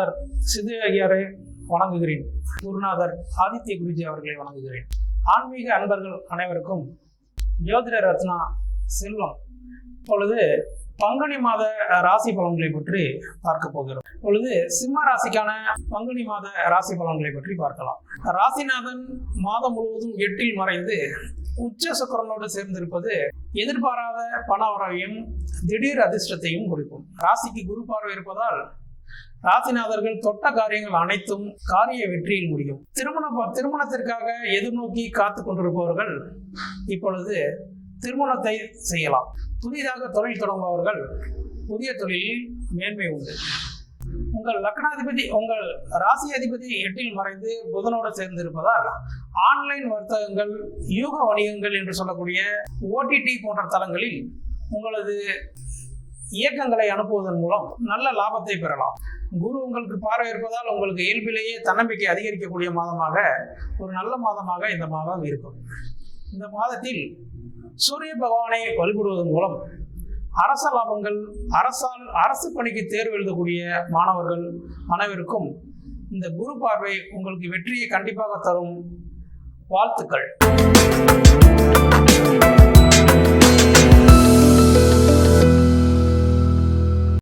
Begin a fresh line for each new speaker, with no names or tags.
குருநாதர் சிது ஐயரை வணங்குகிறேன். குருநாதர் ஆதித்ய குருஜி அவர்களை வணங்குகிறேன். ஆன்மீக அன்பர்கள் அனைவருக்கும் ஜோதிட ரத்னா செல்வம். இப்பொழுது பங்குனி மாத ராசி பலன்களை பற்றி பார்க்க போகிறோம். இப்பொழுது சிம்ம ராசிக்கான பங்குனி மாத ராசி பலன்களை பற்றி பார்க்கலாம். ராசிநாதன் மாதம் முழுவதும் எட்டில் மறைந்து உச்ச சுக்கரனோடு சேர்ந்திருப்பது எதிர்பாராத பண வரவையும் திடீர் அதிர்ஷ்டத்தையும் குறிக்கும் ராசிக்கு குரு பார்வை இருப்பதால் ராசிநாதர்கள் தொட்ட காரியங்கள் அனைத்தும் காரிய வெற்றியில் முடியும். திருமண திருமணத்திற்காக எதிர்நோக்கி காத்து கொண்டிருப்பவர்கள் இப்பொழுது திருமணத்தை செய்யலாம். புதிதாக தொழில் தொடங்குபவர்கள் புதிய தொழிலில் மேன்மை உண்டு. உங்கள் லக்னாதிபதி உங்கள் ராசி அதிபதி எட்டில் மறைந்து புதனோடு சேர்ந்திருப்பதால் ஆன்லைன் வர்த்தகங்கள் யூக வணிகங்கள் என்று சொல்லக்கூடிய ஓடிடி போன்ற தளங்களில் உங்களது இயக்கங்களை அனுப்புவதன் மூலம் நல்ல லாபத்தை பெறலாம். குரு உங்களுக்கு பார்வை இருப்பதால் உங்களுக்கு இயல்பிலேயே தன்னம்பிக்கை அதிகரிக்கக்கூடிய மாதமாக ஒரு நல்ல மாதமாக இந்த மாதம் இருக்கும். இந்த மாதத்தில் சூரிய பகவானை வழிபடுவதன் மூலம் அரச லாபங்கள் அரசால் அரசு பணிக்கு தேர்வு எழுதக்கூடிய மாணவர்கள் அனைவருக்கும் இந்த குரு பார்வை உங்களுக்கு வெற்றியை கண்டிப்பாக தரும். வாழ்த்துக்கள்.